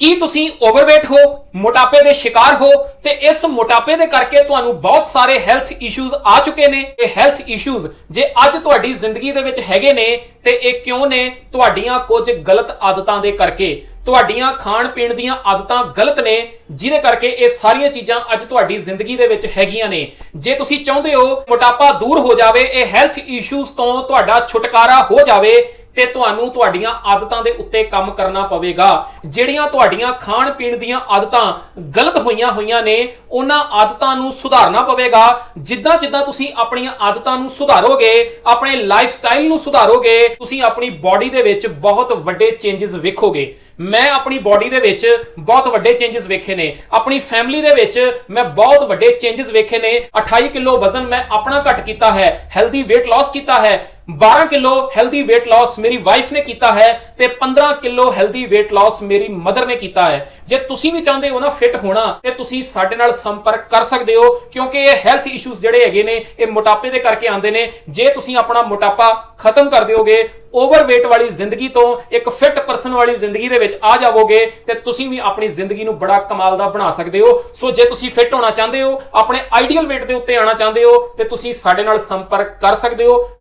ਕੀ ਤੁਸੀਂ ਓਵਰਵੇਟ ਹੋ, ਮੋਟਾਪੇ ਦੇ ਸ਼ਿਕਾਰ ਹੋ ਤੇ ਇਸ ਮੋਟਾਪੇ ਦੇ ਕਰਕੇ ਤੁਹਾਨੂੰ ਬਹੁਤ ਸਾਰੇ ਹੈਲਥ ਇਸ਼ੂਜ਼ ਆ ਚੁੱਕੇ ਨੇ। ਇਹ ਹੈਲਥ ਇਸ਼ੂਜ਼ ਜੇ ਅੱਜ ਤੁਹਾਡੀ ਜ਼ਿੰਦਗੀ ਦੇ ਵਿੱਚ ਹੈਗੇ ਨੇ ਤੇ ਇਹ ਕਿਉਂ ਨੇ? ਤੁਹਾਡੀਆਂ ਕੁਝ ਗਲਤ ਆਦਤਾਂ ਦੇ ਕਰਕੇ। ਤੁਹਾਡੀਆਂ ਖਾਣ ਪੀਣ ਦੀਆਂ ਆਦਤਾਂ ਗਲਤ ਨੇ, ਜਿਹਦੇ ਕਰਕੇ ਇਹ ਸਾਰੀਆਂ ਚੀਜ਼ਾਂ ਅੱਜ ਤੁਹਾਡੀ ਜ਼ਿੰਦਗੀ ਦੇ ਵਿੱਚ ਹੈਗੀਆਂ ਨੇ। ਜੇ ਤੁਸੀਂ ਚਾਹੁੰਦੇ ਹੋ ਮੋਟਾਪਾ ਦੂਰ ਹੋ ਜਾਵੇ, ਇਹ ਹੈਲਥ ਇਸ਼ੂਜ਼ ਤੋਂ ਤੁਹਾਡਾ ਛੁਟਕਾਰਾ ਹੋ ਜਾਵੇ ਤੇ ਤੁਹਾਨੂੰ ਤੁਹਾਡੀਆਂ ਆਦਤਾਂ ਦੇ ਉੱਤੇ ਕੰਮ ਕਰਨਾ ਪਵੇਗਾ। ਜਿਹੜੀਆਂ ਤੁਹਾਡੀਆਂ ਖਾਣ ਪੀਣ ਦੀਆਂ ਆਦਤਾਂ ਗਲਤ ਹੋਈਆਂ ਹੋਈਆਂ ਨੇ, ਉਹਨਾਂ ਆਦਤਾਂ ਨੂੰ ਸੁਧਾਰਨਾ ਪਵੇਗਾ। ਜਿੱਦਾਂ ਜਿੱਦਾਂ ਤੁਸੀਂ ਆਪਣੀਆਂ ਆਦਤਾਂ ਨੂੰ ਸੁਧਾਰੋਗੇ, ਆਪਣੇ ਲਾਈਫ ਸਟਾਈਲ ਨੂੰ ਸੁਧਾਰੋਗੇ, ਤੁਸੀਂ ਆਪਣੀ ਬਾਡੀ ਦੇ ਵਿੱਚ ਬਹੁਤ ਵੱਡੇ ਚੇਂਜਸ ਵੇਖੋਗੇ। ਮੈਂ ਆਪਣੀ ਬਾਡੀ ਦੇ ਵਿੱਚ ਬਹੁਤ ਵੱਡੇ ਚੇਂਜਸ ਵੇਖੇ ਨੇ। ਆਪਣੀ ਫੈਮਿਲੀ ਦੇ ਵਿੱਚ ਮੈਂ ਬਹੁਤ ਵੱਡੇ ਚੇਂਜਸ ਵੇਖੇ ਨੇ। 28 ਕਿਲੋ ਵਜ਼ਨ ਮੈਂ ਆਪਣਾ ਘਟ ਕੀਤਾ ਹੈ ਹੈਲਦੀ weight loss ਕੀਤਾ ਹੈ। 12 ਕਿਲੋ ਹੈਲਦੀ weight loss ਮੇਰੀ ਵਾਈਫ ਨੇ ਕੀਤਾ ਹੈ ਤੇ 15 ਕਿਲੋ ਹੈਲਦੀ weight loss ਮੇਰੀ ਮਦਰ ਨੇ ਕੀਤਾ ਹੈ। ਜੇ ਤੁਸੀਂ ਵੀ ਚਾਹੁੰਦੇ ਹੋ ਨਾ ਫਿਟ ਹੋਣਾ, ਤੇ ਤੁਸੀਂ ਸਾਡੇ ਨਾਲ ਸੰਪਰਕ ਕਰ ਸਕਦੇ ਹੋ, ਕਿਉਂਕਿ ਇਹ ਹੈਲਥ ਇਸ਼ੂਜ਼ ਜਿਹੜੇ ਹੈਗੇ ਨੇ, ਇਹ ਮੋਟਾਪੇ ਦੇ ਕਰਕੇ ਆਉਂਦੇ ਨੇ। ਜੇ ਤੁਸੀਂ ਆਪਣਾ ਮੋਟਾਪਾ ਖਤਮ ਕਰ ਦਿਓਗੇ ਓਵਰਵੇਟ ਵਾਲੀ ਜ਼ਿੰਦਗੀ ਤੋਂ ਇੱਕ ਫਿਟ ਪਰਸਨ ਵਾਲੀ ਜ਼ਿੰਦਗੀ ਦੇ ਵਿੱਚ ਆ ਜਾਵੋਗੇ, ਤੇ ਤੁਸੀਂ ਵੀ ਆਪਣੀ ਜ਼ਿੰਦਗੀ ਨੂੰ ਬੜਾ ਕਮਾਲ ਦਾ ਬਣਾ ਸਕਦੇ ਹੋ। ਸੋ ਜੇ ਤੁਸੀਂ ਫਿਟ ਹੋਣਾ ਚਾਹੁੰਦੇ ਹੋ, ਆਪਣੇ ਆਈਡੀਅਲ weight ਦੇ ਉੱਤੇ ਆਣਾ ਚਾਹੁੰਦੇ ਹੋ, ਤੇ ਤੁਸੀਂ ਸਾਡੇ ਨਾਲ ਸੰਪਰਕ ਕਰ ਸਕਦੇ ਹੋ।